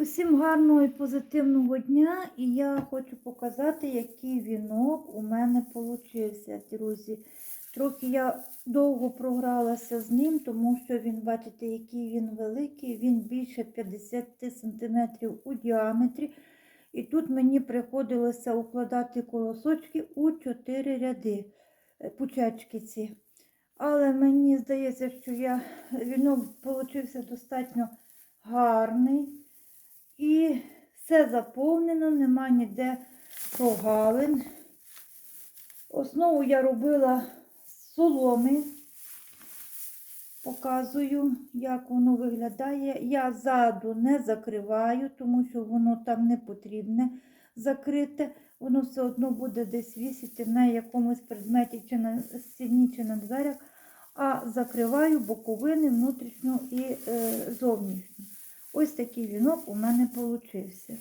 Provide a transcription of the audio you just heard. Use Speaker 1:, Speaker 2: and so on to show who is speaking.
Speaker 1: Усім гарного і позитивного дня, і я хочу показати, який вінок у мене получився, друзі. Трохи я довго програлася з ним, тому що він, бачите, який він великий, він більше 50 см у діаметрі. І тут мені приходилося укладати колосочки у 4 ряди е, пучечки ці. Але мені здається, що я, вінок получився достатньо гарний. І все заповнено, нема ніде прогалин. Основу я робила з соломи. Показую, як воно виглядає. Я ззаду не закриваю, тому що воно там не потрібне закрите. Воно все одно буде десь вісіти на якомусь предметі, чи на стіні, чи на дверях. А закриваю боковини внутрішню і е, зовнішню. Ось такий вінок у мене получився.